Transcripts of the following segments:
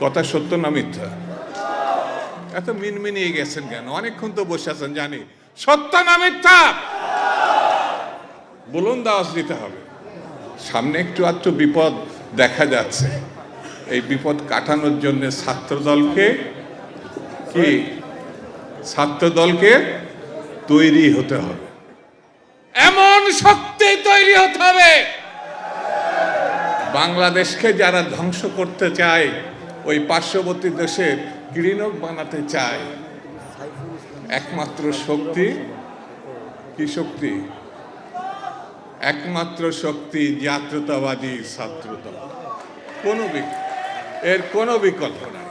কথা সত্য না মিথ্যা? এত মিনমিনিয়ে গেছেন কেন? অনেকক্ষণ তো বসে আছেন, জানি। সত্য না মিথ্যা? বলুন দাওয়াজ দিতে হবে। সামনে একটু আধটু বিপদ দেখা যাচ্ছে। এই বিপদ কাটানোর জন্য ছাত্রদলকে কি? ছাত্রদলকে তৈরি হতে হবে। এমন শক্তি তৈরি হতে হবে। বাংলাদেশকে যারা ধ্বংস করতে চায় ওই পার্শ্ববর্তী দেশের গৃহক বানাতে চায়। একমাত্র শক্তি কি শক্তি? একমাত্র শক্তি জাতীয়তাবাদী ছাত্রদল। কোনো এর কোনো বিকল্প নাই।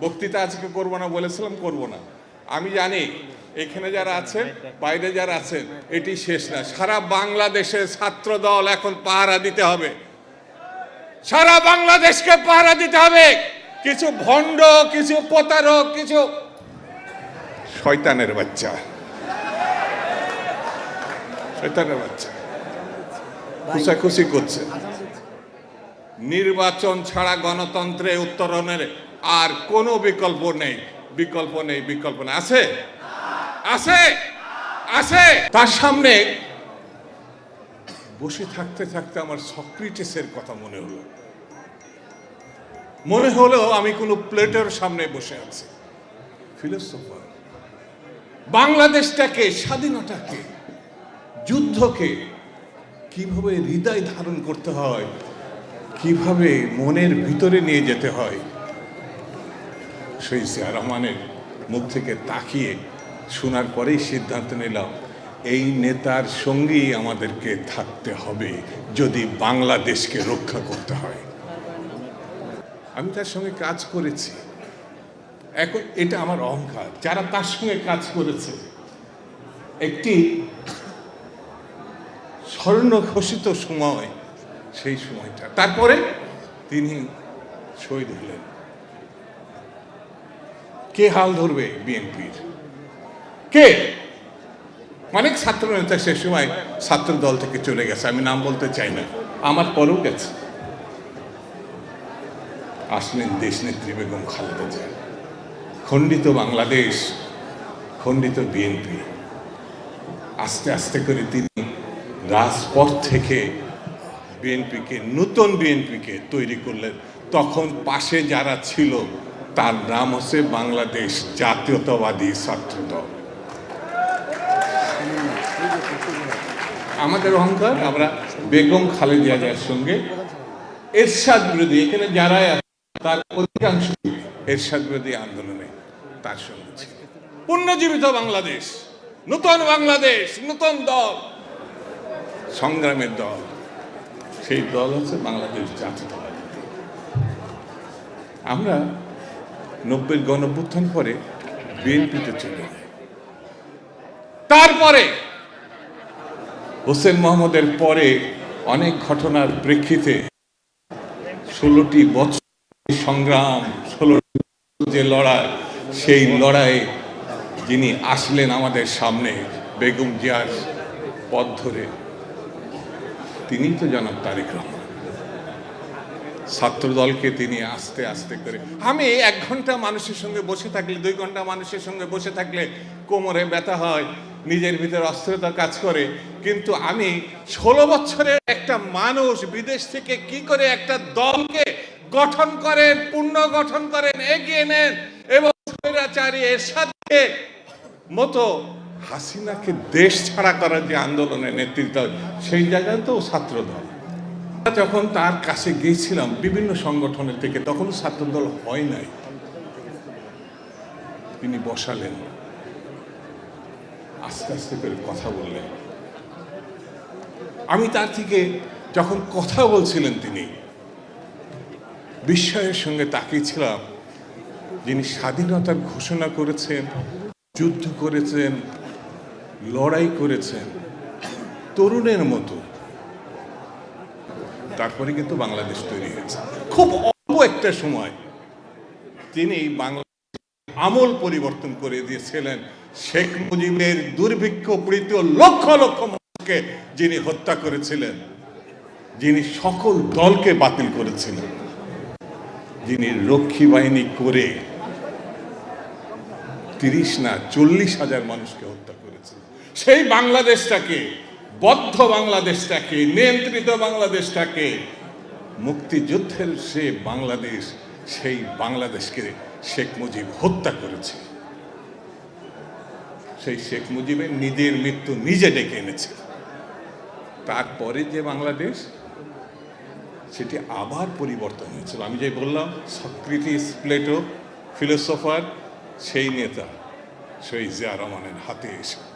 বক্তৃতা আজকে করব না, বলেছিলাম করব না। আমি জানি এখানে যারা আছেন, বাইরে যারা আছেন, এটি শেষ না। সারা বাংলাদেশের ছাত্র দল এখন পাহারা দিতে হবে। সারা বাংলাদেশকে পাহারা দিতে হবে। কিছু ভণ্ড, কিছু প্রতারক, কিছু শয়তানের বাচ্চা। শয়তানের বাচ্চা। খুশাখুশি করছে। নির্বাচন ছাড়া গণতন্ত্রে উত্তরণের আর কোনো বিকল্প নেই। বিকল্প নেই বিকল্প নেই। আছে? আছে? আছে? তার সামনে বসে থাকতে থাকতে আমার সক্রিটিসের কথা মনে হলো। মনে হলো আমি কোনো প্লেটের সামনে বসে আছি। ফিলোসোফার, বাংলাদেশটাকে, স্বাধীনতাকে, যুদ্ধকে কীভাবে হৃদয় ধারণ করতে হয়, কীভাবে মনের ভিতরে নিয়ে যেতে হয়, সেই জিয়া রহমানের মুখ থেকে তাকিয়ে শোনার পরেই সিদ্ধান্ত নিলাম এই নেতার সঙ্গেই আমাদেরকে থাকতে হবে যদি বাংলাদেশকে রক্ষা করতে হয়। আমি তার সঙ্গে কাজ করেছি। এখন এটা আমার অহংকার। যারা তার সঙ্গে কাজ করেছে, একটি স্বর্ণ ঘোষিত সময়, সেই সময়টা। তারপরে তিনি শহীদ হলেন। কে হাল ধরবে বিএনপির? কে? অনেক ছাত্র নেতা সে সময় ছাত্র দল থেকে চলে গেছে, আমি নাম বলতে চাই না। আমার পরেও গেছে। আসলেন দেশ নেত্রী বেগম খালেদা জিয়া। খণ্ডিত বাংলাদেশ, খণ্ডিত বিএনপি। আস্তে আস্তে করে তিনি রাজপথ থেকে বিএনপিকে, নতুন বিএনপিকে তৈরি করলেন। তখন পাশে যারা ছিল, তার নাম হচ্ছে বাংলাদেশ জাতীয়তাবাদী ছাত্রদল। আমাদের অহংকার আমরা বেগম খালেদা জিয়ার সঙ্গে এরশাদ বিরোধী। এখানে যারা আছে, তার অধিকাংশ এরশাদ বিরোধী আন্দোলনে তার সঙ্গে ছিল। পুনর্জীবিত বাংলাদেশ নতুন বাংলাদেশ নতুন দল সংগ্রামের দল। সেই দল হচ্ছে বাংলাদেশ জাতীয়তাবাদী। আমরা নব্বই গণভ্যুত্থান পরে বিএনপিতে চলে যাই। তারপরে হোসেন মোহাম্মদের পরে অনেক ঘটনার প্রেক্ষিতে ষোলোটি বছর সংগ্রাম ষোলো যে লড়াই, সেই লড়াইয়ে যিনি আসলেন আমাদের সামনে, বেগম জিয়ার পথ ধরে, তিনিই তো জনাব তারেক রহমান। ছাত্রদলকে তিনি আস্তে আস্তে করে, আমি এক ঘণ্টা মানুষের সঙ্গে বসে থাকলে, দুই ঘণ্টা মানুষের সঙ্গে বসে থাকলে কোমরে ব্যথা হয়, নিজের ভিতরে অস্থিরতা কাজ করে কিন্তু আমি ষোলো বছরের একটা মানুষ বিদেশ থেকে কি করে একটা দলকে গঠন করেন পূর্ণ গঠন করেন, এগিয়ে নেন এবং স্বৈরাচারী মতো হাসিনাকে দেশ ছাড়া করার যে আন্দোলনের নেতৃত্ব, সেই জায়গায় তো ছাত্রদল যখন তার কাছে গিয়েছিলাম বিভিন্ন সংগঠনের থেকে, তখন ছাত্রদল হয় নাই। তিনি বসালেন। আস্তে আস্তে করে কথা বললেন। আমি তার থেকে যখন কথা বলছিলেন তিনি, বিস্ময়ের সঙ্গে তাকিয়েছিলাম যিনি স্বাধীনতার ঘোষণা করেছেন, যুদ্ধ করেছেন, লড়াই করেছেন, তরুণের মতো। তারপরে কিন্তু বাংলাদেশ তৈরি হয়েছে। খুব অল্প একটা সময় তিনি বাংলা আমল পরিবর্তন করে দিয়েছিলেন। শেখ মুজিবের দুর্ভিক্ষ পীড়িত লক্ষ লক্ষ মানুষকে যিনি হত্যা করেছিলেন, যিনি সকল দলকে বাতিল করেছিলেন, যিনি রক্ষী বাহিনী করে তিরিশ না চল্লিশ হাজার মানুষকে হত্যা করেছে সেই বাংলাদেশটাকে, বদ্ধ বাংলাদেশটাকে, নিয়ন্ত্রিত বাংলাদেশটাকে, মুক্তিযুদ্ধের সে বাংলাদেশ, সেই বাংলাদেশকে শেখ মুজিব হত্যা করেছে। সেই শেখ মুজিবের নিজের মৃত্যু নিজে ডেকে এনেছে। তারপরে যে বাংলাদেশ, সেটি আবার পরিবর্তন হয়েছিল। আমি যে বললাম, সক্রিটিস প্লেটো, ফিলোসফার, সেই নেতা, সেই জিয়া রহমানের হাতে এসে।